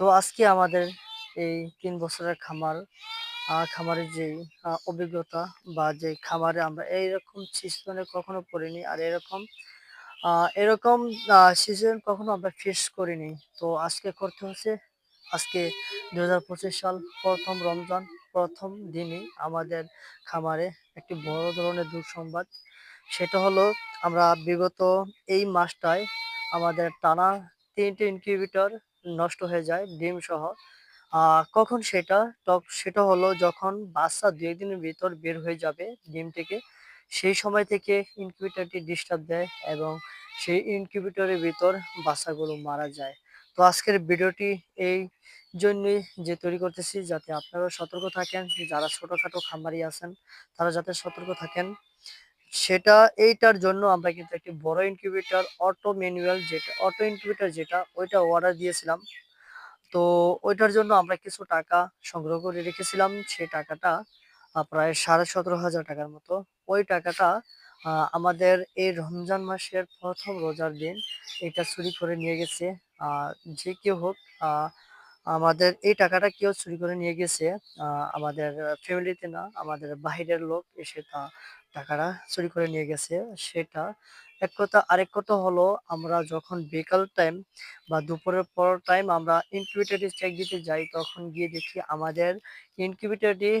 তো আজকে আমাদের এই তিন বছরের খামার খামারের যে অভিজ্ঞতা বা যে খামারে আমরা এইরকম সিচুয়েশনে কখনো পড়িনি আর এরকম এরকম সিজন কখনো আমরা ফেস করিনি। তো আজকে করতে হচ্ছে, আজকে দু হাজার পঁচিশ সাল প্রথম রমজান, প্রথম দিনই আমাদের খামারে একটি বড় ধরনের দুঃসংবাদ। সেটা হলো, আমরা বিগত এই মাসটায় আমাদের টানা তিনটে ইনকিউবেটর নষ্ট হয়ে যায়, ডিম সহ। কখন সেটা সেটা হলো যখন বাচ্চা দু একদিনের ভিতর বের হয়ে যাবে ডিম থেকে, সেই সময় থেকে ইনকিউবেটরটি ডিস্টার্ব দেয় এবং সেই ইনকিউবেটরের ভিতর বাচ্চাগুলো মারা যায়। তো আজকের ভিডিওটি এই জন্যই যে তৈরি করতেছি, যাতে আপনারা সতর্ক থাকেন, যারা ছোটখাটো খামারি আছেন, তারা যাতে সতর্ক থাকেন। সেটা এইটার জন্য আমরা কিন্তু একটি বড় ইনকিউবেটর অটো ম্যানুয়াল যেটা অটো ইনকিউবেটর যেটা, ওইটা অর্ডার দিয়েছিলাম। তো ওইটার জন্য আমরা কিছু টাকা সংগ্রহ করে রেখেছিলাম। সে টাকাটা প্রায় সাড়ে সতেরো হাজার টাকার মতো। ওই টাকাটা আমাদের এই রমজান মাসের প্রথম রোজার দিন এটা চুরি করে নিয়ে গেছে। যে কেউ হোক আমাদের এই টাকাটা কেউ চুরি করে নিয়ে গেছে আমাদের ফ্যামিলিতে না, আমাদের বাহিরের লোক এসে তা টাকাটা চুরি করে নিয়ে গেছে, সেটা এক কথা, আরেক কথা হলো, আমরা যখন বিকাল টাইম বা দুপুরের পর টাইম আমরা ইনকিউবেটরে চেক দিতে যাই, তখন গিয়ে দেখি আমাদের ইনকিউবেটরটি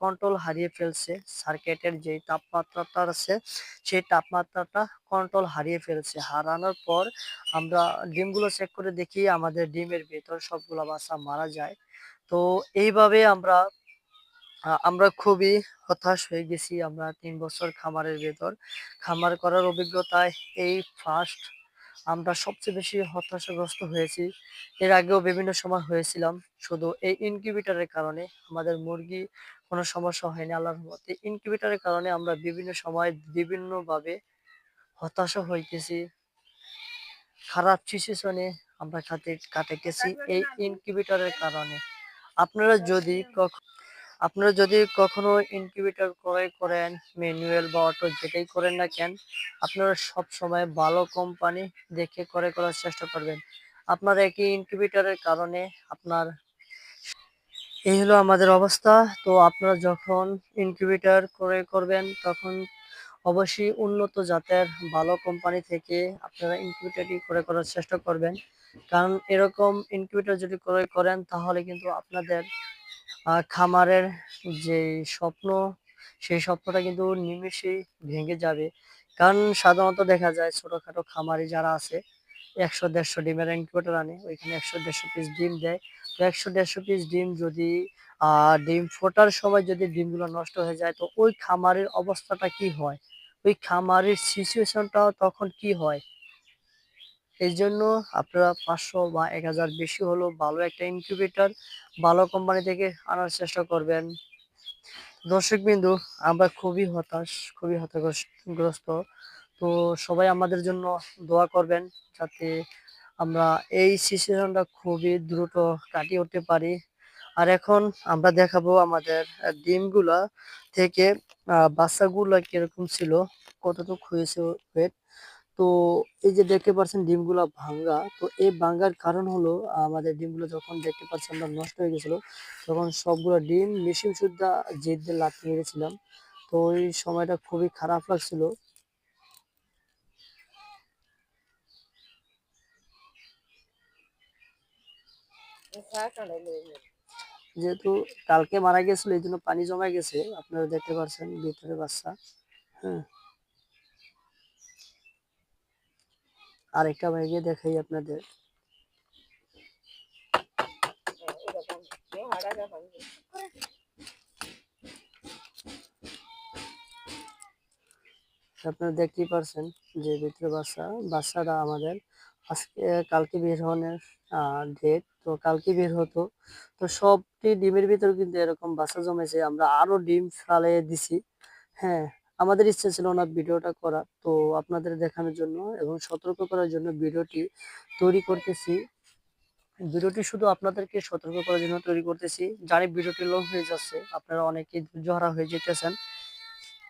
কন্ট্রোল হারিয়ে ফেলছে। সার্কিটের যে তাপমাত্রাটা আছে, সেই তাপমাত্রাটা কন্ট্রোল হারিয়ে ফেলছে। হারানোর পর আমরা ডিমগুলো চেক করে দেখি, আমাদের ডিমের ভেতর সবগুলো বাসা মারা যায়। তো এইভাবে আমরা আমরা খুবই হতাশ হয়ে গেছি আমরা তিন বছর খামারের ভেতর। খামার করার অভিজ্ঞতায় এই ফার্স্ট আমরা সবচেয়ে বেশি হতাশাগ্রস্ত হয়েছি। এর আগেও বিভিন্ন সময় হয়েছিলাম। শুধু এই ইনকিউবেটরের কারণে আমাদের মুরগি কোনো সমস্যা হয়নি, আল্লাহর রহমতে। ইনকিউবেটরের কারণে আমরা বিভিন্ন সময় বিভিন্নভাবে হতাশা হইতেছি খারাপ সিচুয়েশনে আমরা খাতে কাটাইতেছি এই ইনকিউবেটরের কারণে। আপনারা যদি কখ- আপনারা যদি কখনো ইনকিউবেটর ক্রয় করেন ম্যানুয়াল বা অটো যেটাই করেন না কেন, আপনারা সব সময় ভালো কোম্পানি দেখে ক্রয় করার চেষ্টা করবেন। আপনার একই ইনকিউবেটরের কারণে আপনার এই হলো আমাদের অবস্থা। তো আপনারা যখন ইনকিউবেটর ক্রয় করবেন, তখন অবশ্যই উন্নত জাতের ভালো কোম্পানি থেকে আপনারা ইনকিউবেটরটি ক্রয় করার চেষ্টা করবেন। কারণ এরকম ইনকিউবেটর যদি ক্রয় করেন, তাহলে কিন্তু আপনাদের খামারের যে স্বপ্ন, সেই স্বপ্নটা কিন্তু নিমেষেই ভেঙে যাবে। কারণ সাধারণত দেখা যায় ছোটখাটো খামারি যারা আছে, একশো দেড়শো ডিমের ইনকিউবেটর আনে ওইখানে একশো দেড়শো পিস ডিম দেয়। তো একশো দেড়শো পিস ডিম যদি ডিম ফোটার সময় যদি ডিমগুলো নষ্ট হয়ে যায়, তো ওই খামারের অবস্থাটা কি হয়? ওই খামারের সিচুয়েশনটা তখন কি হয়? এই জন্য আপনারা পাঁচশো বা এক হাজার বেশি হলেও ভালো একটা ইনকিউবেটর ভালো কোম্পানি থেকে আনার চেষ্টা করবেন। দর্শক বিন্দু আমরা খুবই হতাশ, খুবই হতাশগ্রস্ত। তো সবাই আমাদের জন্য দোয়া করবেন যাতে আমরা এই সিচুয়েশনটা খুবই দ্রুত কাটিয়ে উঠতে পারি। আর এখন আমরা দেখাবো আমাদের ডিমগুলা থেকে বাচ্চাগুলা কীরকম ছিল, কতটুকু হয়েছে ওয়েট। তো এই যে দেখতে পাচ্ছেন ডিমগুলো ভাঙ্গা, তো এই ভাঙ্গার কারণ হলো আমাদের ডিমগুলো যখন দেখতে পাচ্ছি আমরা নষ্ট হয়ে গেছিল, তখন সবগুলো ডিম মেশিন সুদ্ধা জেদ দিয়ে লাথি মেরেছিলাম। তো ওই সময়টা খুবই খারাপ লাগছিল। যেহেতু কালকে মারা গেছিল, এই জন্য পানি জমা গেছে, আপনারা দেখতে পাচ্ছেন ভিতরে বাচ্চা হ্যাঁ। আরেকটা বাইকে দেখাই আপনাদের। আপনারা দেখতেই পারছেন যে ভিতরে বাচ্চা বাচ্চাটা আমাদের। আজকে, কালকে বের হওয়ার ডেট তো কালকে বের হতো। তো সবটি ডিমের ভিতরে কিন্তু এরকম বাচ্চা জমেছে। আমরা আরও ডিম ফালে দিছি। হ্যাঁ আমাদের ইচ্ছা ছিল না ভিডিওটা করা তো আপনাদের দেখানোর জন্য এবং সতর্ক করার জন্য ভিডিওটি তৈরি করতেছি। ভিডিওটি শুধু আপনাদেরকে সতর্ক করার জন্য তৈরি করতেছি। জানি ভিডিওটি লং হয়ে যাচ্ছে, আপনারা অনেকেই ধৈর্য হারা হয়ে যেতেছেন।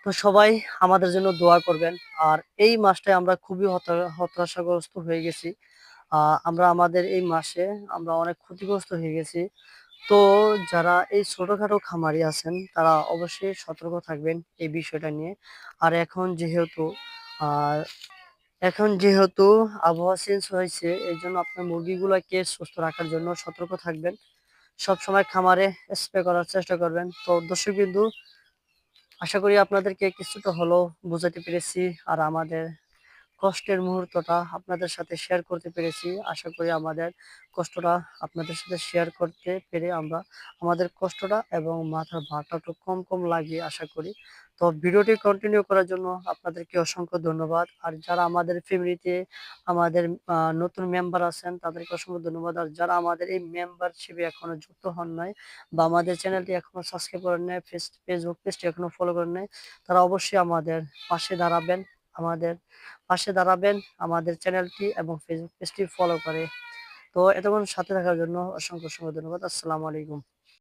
তো সবাই আমাদের জন্য দোয়া করবেন। আর এই মাসটায় আমরা খুবই হতা- হতাশাগ্রস্ত হয়ে গেছি। আমরা আমাদের এই মাসে আমরা অনেক ক্ষতিগ্রস্ত হয়ে গেছি। তো যারা এই ছোটখাটো খামারি আছেন, তারা অবশ্যই সতর্ক থাকবেন এই বিষয়টা নিয়ে। আর এখন যেহেতু আ এখন যেহেতু আবহাওয়া চেঞ্জ হয়েছে এই জন্য আপনার মুরগিগুলাকে সুস্থ রাখার জন্য সতর্ক থাকবেন। সবসময় খামারে স্প্রে করার চেষ্টা করবেন। তো দর্শকবিন্দু আশা করি আপনাদেরকে কিছুটা হলেও বোঝাতে পেরেছি। আর আমাদের কষ্টের মুহূর্তটা আপনাদের সাথে শেয়ার করতে পেরেছি। আশা করি আমাদের কষ্টটা আপনাদের সাথে শেয়ার করতে পেরে আমরা আমাদের কষ্টটা এবং মাথার ভারটা একটু কম, কম লাগে আশা করি। তো ভিডিওটি কন্টিনিউ করার জন্য আপনাদেরকে অসংখ্য ধন্যবাদ। আর যারা আমাদের ফ্যামিলিতে আমাদের নতুন মেম্বার আছেন তাদেরকে অসংখ্য ধন্যবাদ। আর যারা আমাদের এই মেম্বারশিপে এখনও যুক্ত হন নাই বা আমাদের চ্যানেলটি এখনও সাবস্ক্রাইব করেন নাই, ফেস ফেসবুক পেজটি এখনও ফলো করেন নাই, তারা অবশ্যই আমাদের পাশে দাঁড়াবেন। আমাদের পাশে দাঁড়াবেন আমাদের চ্যানেলটি এবং ফেসবুক পেজটি ফলো করে। তো এতক্ষণ সাথে থাকার জন্য অসংখ্য, অসংখ্য ধন্যবাদ। আসসালামু আলাইকুম।